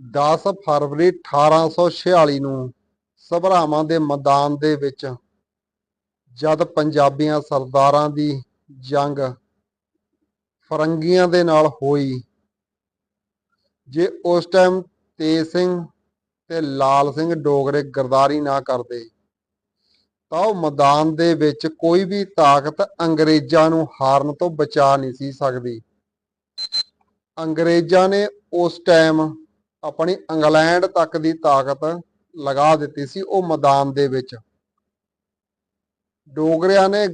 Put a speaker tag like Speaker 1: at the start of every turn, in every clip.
Speaker 1: 10 ਫਰਵਰੀ 1846 ਨੂੰ ਸਭਰਾਵਾਂ ਦੇ ਮੈਦਾਨ ਦੇ ਵਿੱਚ ਜਦ ਪੰਜਾਬੀਆਂ ਸਰਦਾਰਾਂ ਦੀ ਜੰਗ ਫਰੰਗੀਆਂ ਦੇ ਨਾਲ ਹੋਈ, ਜੇ ਉਸ ਟਾਈਮ ਤੇਜ ਸਿੰਘ ਤੇ ਲਾਲ ਸਿੰਘ ਡੋਗਰੇ ਗਰਦਾਰੀ ਨਾ ਕਰਦੇ, ਤਾਂ ਉਹ ਮੈਦਾਨ ਦੇ ਵਿੱਚ ਕੋਈ ਵੀ ਤਾਕਤ ਅੰਗਰੇਜ਼ਾਂ ਨੂੰ ਹਾਰਨ ਤੋਂ ਬਚਾ ਨਹੀਂ ਸੀ ਸਕਦੀ। ਅੰਗਰੇਜ਼ਾਂ ਨੇ ਉਸ ਟਾਈਮ ਆਪਣੀ ਇੰਗਲੈਂਡ ਤੱਕ ਦੀ ਤਾਕਤ ਲਗਾ ਦਿੱਤੀ ਸੀ ਉਹ ਮੈਦਾਨ ਦੇ ਵਿੱਚ। ਡੋਗਰਿਆਂ ਨੇ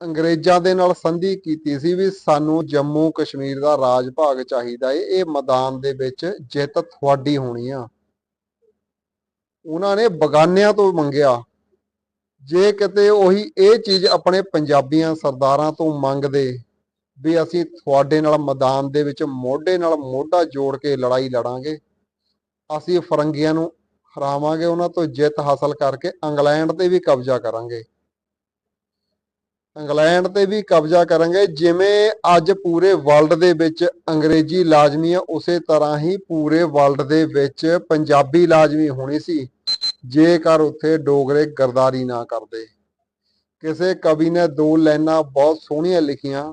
Speaker 1: ਅੰਗਰੇਜ਼ਾਂ ਦੇ ਨਾਲ ਸੰਧੀ ਕੀਤੀ ਸੀ ਵੀ ਸਾਨੂੰ ਜੰਮੂ ਕਸ਼ਮੀਰ ਦਾ ਰਾਜ ਭਾਗ ਚਾਹੀਦਾ ਏ, ਇਹ ਮੈਦਾਨ ਦੇ ਵਿੱਚ ਜਿੱਤ ਤੁਹਾਡੀ ਹੋਣੀ ਆ। ਉਹਨਾਂ ਨੇ ਬਗਾਨਿਆਂ ਤੋਂ ਮੰਗਿਆ। ਜੇ ਕਿਤੇ ਉਹੀ ਇਹ ਚੀਜ਼ ਆਪਣੇ ਪੰਜਾਬੀਆਂ ਸਰਦਾਰਾਂ ਤੋਂ ਮੰਗਦੇ ਵੀ ਅਸੀਂ ਤੁਹਾਡੇ ਨਾਲ ਮੈਦਾਨ ਦੇ ਵਿੱਚ ਮੋਢੇ ਨਾਲ ਮੋਢਾ ਜੋੜ ਕੇ ਲੜਾਈ ਲੜਾਂਗੇ ਅਸੀਂ ਫਰੰਗੀਆਂ ਨੂੰ ਹਰਾਵਾਂਗੇ, ਉਹਨਾਂ ਤੋਂ ਜਿੱਤ ਹਾਸਲ ਕਰਕੇ ਇੰਗਲੈਂਡ ਤੇ ਵੀ ਕਬਜ਼ਾ ਕਰਾਂਗੇ। ਇੰਗਲੈਂਡ ਤੇ ਵੀ ਕਬਜ਼ਾ ਕਰਾਂਗੇ, ਜਿਵੇਂ ਅੱਜ ਪੂਰੇ ਵਰਲਡ ਦੇ ਵਿੱਚ ਅੰਗਰੇਜ਼ੀ ਲਾਜ਼ਮੀ ਹੈ ਉਸੇ ਤਰ੍ਹਾਂ ਹੀ ਪੂਰੇ ਵਰਲਡ ਦੇ ਵਿੱਚ ਪੰਜਾਬੀ ਲਾਜ਼ਮੀ ਹੋਣੀ ਸੀ, ਜੇਕਰ ਉੱਥੇ ਡੋਗਰੇ ਗਰਦਾਰੀ ਨਾ ਕਰਦੇ। ਕਿਸੇ ਕਵੀ ਨੇ ਦੋ ਲਾਈਨਾਂ ਬਹੁਤ ਸੋਹਣੀਆਂ ਲਿਖੀਆਂ।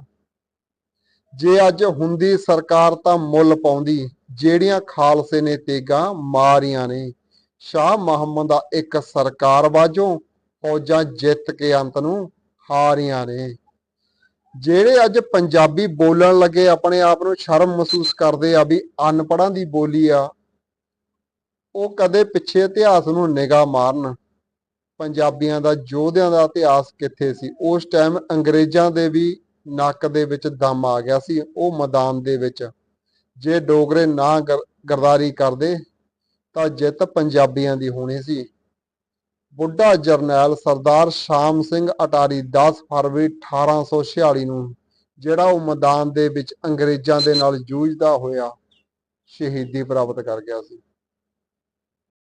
Speaker 1: ਜੇ ਅੱਜ ਹੁੰਦੀ ਸਰਕਾਰ ਤਾਂ ਮੁੱਲ ਪਾਉਂਦੀ, ਜਿਹੜੀਆਂ ਖਾਲਸੇ ਨੇ ਤੇਗਾ ਮਾਰੀਆਂ ਨੇ। ਸ਼ਾਹ ਮੁਹੰਮਦ ਦਾ ਇੱਕ ਸਰਕਾਰ ਵਾਜੋਂ ਫੌਜਾਂ ਜਿੱਤ ਕੇ ਅੰਤ ਨੂੰ ਹਾਰੀਆਂ ਨੇ। ਜਿਹੜੇ ਅੱਜ ਪੰਜਾਬੀ ਬੋਲਣ ਲੱਗੇ, ਆਪਣੇ ਆਪ ਨੂੰ ਸ਼ਰਮ ਮਹਿਸੂਸ ਕਰਦੇ ਆ ਵੀ ਅਨਪੜਾਂ ਦੀ ਬੋਲੀ ਆ, ਉਹ ਕਦੇ ਪਿੱਛੇ ਇਤਿਹਾਸ ਨੂੰ ਨਿਗਾਹ ਮਾਰਨ। ਪੰਜਾਬੀਆਂ ਦਾ ਯੋਧਿਆਂ ਦਾ ਇਤਿਹਾਸ ਕਿੱਥੇ ਸੀ? ਉਸ ਟਾਈਮ ਅੰਗਰੇਜ਼ਾਂ ਦੇ ਵੀ ਨੱਕ ਦੇ ਵਿੱਚ ਦਮ ਆ ਗਿਆ ਸੀ, ਉਹ ਮੈਦਾਨ ਦੇ ਵਿੱਚ। ਜੇ ਡੋਗਰੇ ਨਾ ਗਰਦਾਰੀ ਕਰਦੇ, ਤਾਂ ਜਿੱਤ ਪੰਜਾਬੀਆਂ ਦੀ ਹੋਣੀ ਸੀ। ਬੁੱਢਾ ਜਰਨੈਲ ਸਰਦਾਰ ਸ਼ਾਮ ਸਿੰਘ ਅਟਾਰੀ 10 ਫਰਵਰੀ 1846 ਨੂੰ, ਜਿਹੜਾ ਉਹ ਮੈਦਾਨ ਦੇ ਵਿੱਚ ਅੰਗਰੇਜ਼ਾਂ ਦੇ ਨਾਲ ਜੂਝਦਾ ਹੋਇਆ ਸ਼ਹੀਦੀ ਪ੍ਰਾਪਤ ਕਰ ਗਿਆ ਸੀ।